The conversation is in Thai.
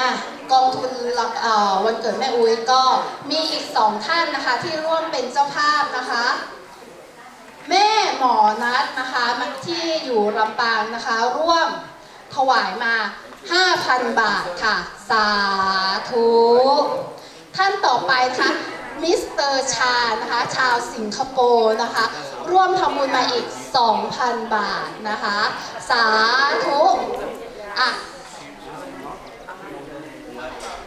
เอ่อวันเกิดแม่อุ้ยก็มีอีกสองท่านนะคะที่ร่วมเป็นเจ้าภาพนะคะ แม่หมอนัดนะคะที่อยู่ลำปางนะคะ ร่วมถวายมา 5,000 บาทค่ะ สาธุ ท่านต่อไปนะคะมิสเตอร์ชานะคะ ชาวสิงคโปร์นะคะ ร่วมทำบุญมาอีก 2,000 บาทนะคะ สาธุ อะ Obrigado.